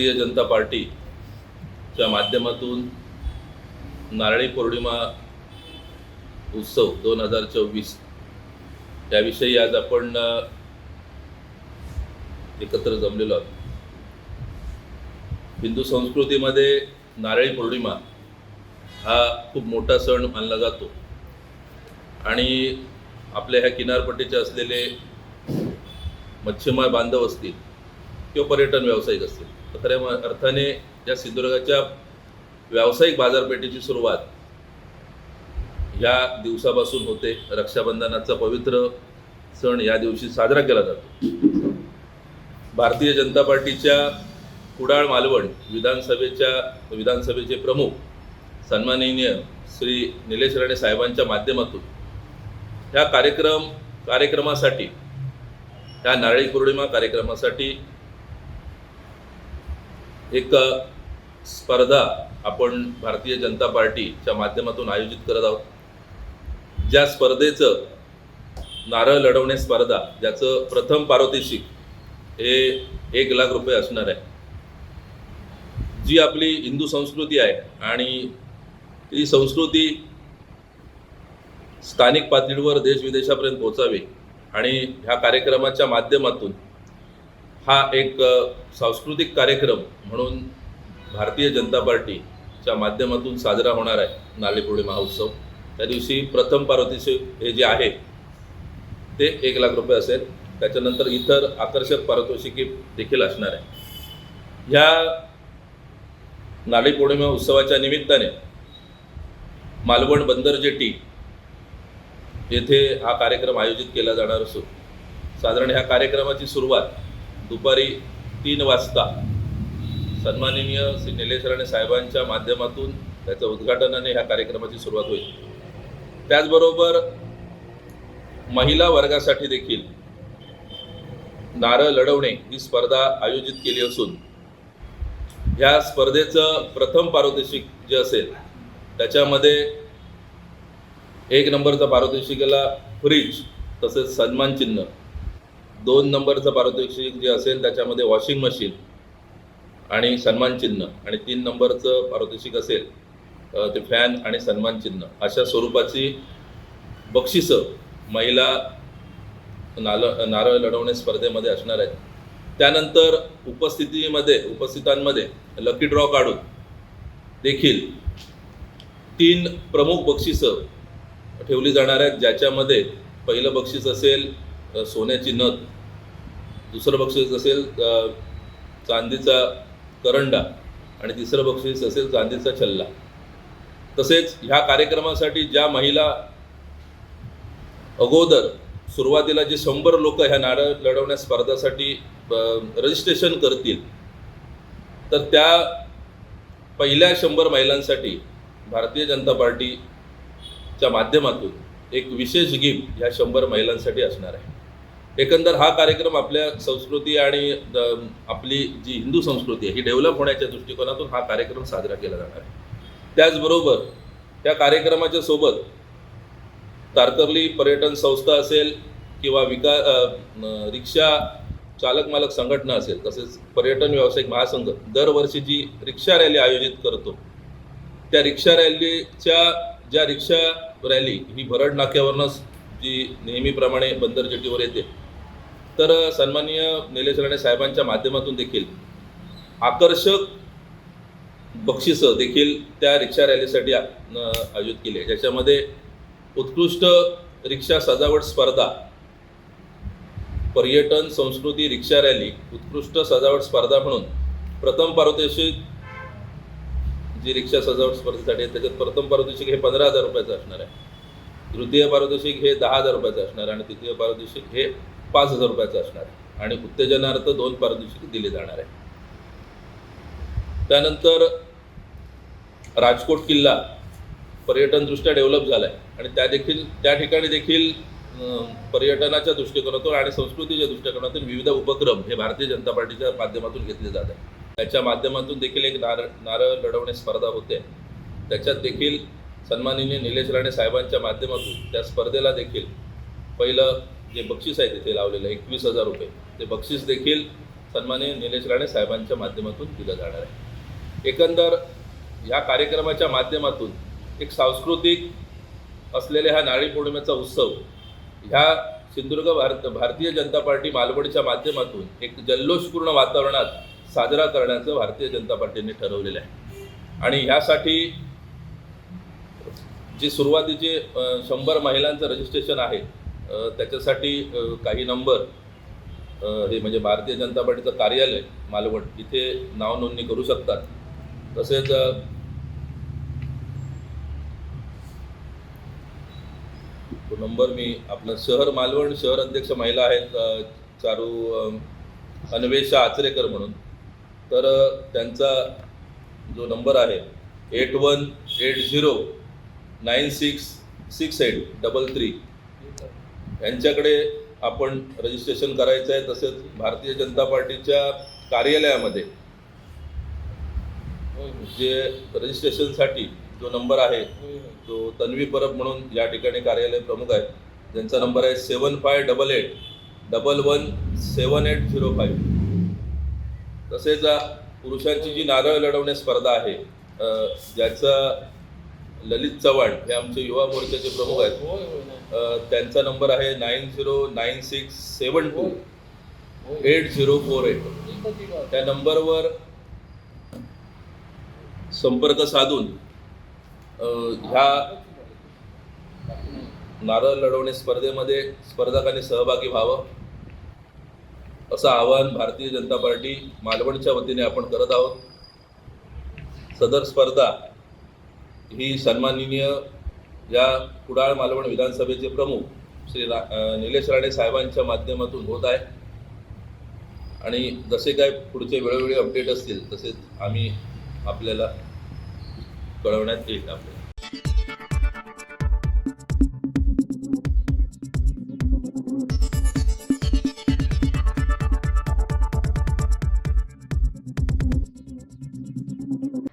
भारतीय जनता पार्टीच्या माध्यमातून नारळी पौर्णिमा उत्सव दोन हजार चोवीस त्याविषयी आज आपण एकत्र जमलेलो आहोत. हिंदू संस्कृतीमध्ये नारळी पौर्णिमा हा खूप मोठा सण मानला जातो. आणि आपल्या ह्या किनारपट्टीचे असलेले मच्छीमार बांधव असतील किंवा पर्यटन व्यावसायिक असतील खऱ्या अर्थाने या सिंधुदुर्गाच्या व्यावसायिक बाजारपेठेची सुरुवात या दिवसापासून होते. रक्षाबंधनाचा पवित्र सण या दिवशी साजरा केला जातो. भारतीय जनता पार्टीच्या कुडाळ मालवण विधानसभेच्या विधानसभेचे प्रमुख सन्माननीय श्री निलेश राणे साहेबांच्या माध्यमातून ह्या कार्यक्रम कार्यक्रमासाठी ह्या नारळी पौर्णिमा कार्यक्रमासाठी एक स्पर्धा आपण भारतीय जनता पार्टीच्या माध्यमातून आयोजित करत आहोत. ज्या स्पर्धेचं नारळ लढवणे स्पर्धा ज्याचं प्रथम पारितोषिक हे एक लाख रुपये असणार आहे. जी आपली हिंदू संस्कृती आहे आणि ती संस्कृती स्थानिक पातळीवर देशविदेशापर्यंत पोचावी आणि ह्या कार्यक्रमाच्या माध्यमातून हा एक सांस्कृतिक कार्यक्रम म्हणून भारतीय जनता पार्टीच्या माध्यमातून साजरा होणार आहे नारळी महोत्सव. उत्सव त्या दिवशी प्रथम पार्वतीचे हे जे आहे ते एक लाख रुपये असेल. त्याच्यानंतर इतर आकर्षक पारितोषिके देखील असणार आहे. ह्या नारळी पौर्णिमा उत्सवाच्या निमित्ताने मालवण बंदर जेटी येथे हा कार्यक्रम आयोजित केला जाणार असून साधारण ह्या कार्यक्रमाची सुरुवात दुपारी तीन वाजता सन्माननीय श्री निलेश राणे साहेबांच्या माध्यमातून त्याचं उद्घाटनाने ह्या कार्यक्रमाची सुरुवात होईल. त्याचबरोबर महिला वर्गासाठी देखील नारळ लढवणे ही स्पर्धा आयोजित केली असून ह्या स्पर्धेचं प्रथम पारितोषिक जे असेल त्याच्यामध्ये एक नंबरचा पारितोषिकाला फ्रीज तसेच सन्मान चिन्ह दोन नंबरचं पारितोषिक जे असेल त्याच्यामध्ये वॉशिंग मशीन आणि सन्मान चिन्ह आणि तीन नंबरचं पारितोषिक असेल ते फॅन आणि सन्मान चिन्ह अशा स्वरूपाची बक्षिसं महिला नाल नारळ लढवणे स्पर्धेमध्ये असणार आहेत. त्यानंतर उपस्थितीमध्ये उपस्थितांमध्ये लकी ड्रॉ काढून देखील तीन प्रमुख बक्षिसं ठेवली जाणार आहेत ज्याच्यामध्ये पहिलं बक्षीस असेल सोन्याची नथ. दुसरं बक्षीस असेल चांदीचा करंडा आणि तिसरं बक्षीस असेल चांदीचा छल्ला. तसेच ह्या कार्यक्रमासाठी ज्या महिला अगोदर सुरुवातीला जे शंभर लोक ह्या नारळ लढवण्या स्पर्धासाठी रजिस्ट्रेशन करतील तर त्या पहिल्या शंभर महिलांसाठी भारतीय जनता पार्टीच्या माध्यमातून एक विशेष गिफ्ट ह्या शंभर महिलांसाठी असणार आहे. एकंदर हा कार्यक्रम आपल्या संस्कृती आणि आपली जी हिंदू संस्कृती आहे ही डेव्हलप होण्याच्या दृष्टिकोनातून हा कार्यक्रम साजरा केला जाणार आहे. त्याचबरोबर त्या कार्यक्रमाच्या सोबत तारकर्ली पर्यटन संस्था असेल किंवा विका रिक्षा चालक मालक संघटना असेल तसेच पर्यटन व्यावसायिक महासंघ दरवर्षी जी रिक्षा रॅली आयोजित करतो त्या रिक्षा रॅलीच्या ज्या रिक्षा रॅली ही भरड नाक्यावरनंच जी नेहमीप्रमाणे बंदर जेटीवर येते तर सन्माननीय निलेश राणे साहेबांच्या माध्यमातून देखील आकर्षक बक्षिसं देखील त्या रिक्षा रॅलीसाठी आयोजित केली. ज्याच्यामध्ये उत्कृष्ट रिक्षा सजावट स्पर्धा पर्यटन संस्कृती रिक्षा रॅली उत्कृष्ट सजावट स्पर्धा म्हणून प्रथम पारितोषिक जी रिक्षा सजावट स्पर्धेसाठी आहे त्याच्यात प्रथम पारितोषिक हे पंधरा हजार रुपयाचं असणार आहे. तृतीय पारितोषिक हे दहा हजार रुपयाचं असणार आहे आणि तृतीय पारितोषिक हे पाच हजार रुपयाचं असणार. आहे आणि उत्तेजनार्थ दोन पारितोषिक दिले जाणार आहे. त्यानंतर राजकोट किल्ला पर्यटनदृष्ट्या डेव्हलप झाला आहे आणि त्या देखील त्या ठिकाणी देखील पर्यटनाच्या दृष्टिकोनातून आणि संस्कृतीच्या दृष्टिकोनातून विविध उपक्रम हे भारतीय जनता पार्टीच्या माध्यमातून घेतले जात आहे त्याच्या माध्यमातून देखील एक नारळ नारळ लढवणे स्पर्धा होते. त्याच्यात देखील सन्माननीय निलेश राणे साहेबांच्या माध्यमातून त्या स्पर्धेला देखील पहिलं जे बक्षीस आहे तिथे लावलेलं एकवीस हजार रुपये. ते बक्षीस देखील सन्माननीय निलेश राणे साहेबांच्या माध्यमातून दिलं जाणार आहे. एकंदर ह्या कार्यक्रमाच्या माध्यमातून एक सांस्कृतिक असलेल्या हा नारळी पौर्णिमेचा उत्सव ह्या सिंधुदुर्ग भारत भारतीय जनता पार्टी मालवणच्या माध्यमातून एक जल्लोषपूर्ण वातावरणात साजरा करण्याचं भारतीय जनता पार्टीने ठरवलेलं आहे. आणि ह्यासाठी जे सुरुवातीचे शंभर महिलांचं रजिस्ट्रेशन आहे त्याच्यासाठी काही नंबर हे म्हणजे भारतीय जनता पार्टीचं कार्यालय मालवण इथे नाव नोंदणी करू शकतात. तसेच तो नंबर मी आपलं शहर मालवण शहर अध्यक्ष महिला आहेत चारू अन्वेषा आचरेकर म्हणून. तर त्यांचा जो नंबर आहे eight one eight zero nine six six eight double three. यांच्याकडे आपण रजिस्ट्रेशन करायचं आहे तसेच भारतीय जनता पार्टीच्या कार्यालयामध्ये जे रजिस्ट्रेशनसाठी जो नंबर आहे तो तन्वी परब म्हणून या ठिकाणी कार्यालय प्रमुख आहे ज्यांचा नंबर आहे seven five double eight double one seven eight zero five. तसेच पुरुषांची जी नारळ लढवणे स्पर्धा आहे ज्याचा ललित चव्हाण हे आमचे युवा मोर्चाचे प्रमुख आहेत. त्यांचा नंबर आहे nine zero nine six seven two eight zero four eight. त्या नंबरवर संपर्क साधून ह्या नारळ लढवणे स्पर्धेमध्ये स्पर्धकांनी सहभागी व्हावं असं आवाहन भारतीय जनता पार्टी मालवणच्या वतीने आपण करत आहोत. सदर स्पर्धा ही सन्माननीय या कुडाळ मालवण विधानसभेचे प्रमुख श्री रा निलेश राणे साहेबांच्या माध्यमातून होत आहे. आणि जसे काय पुढचे वेळोवेळी अपडेट असतील तसेच आम्ही आपल्याला कळवण्यात येईल आपल्याला.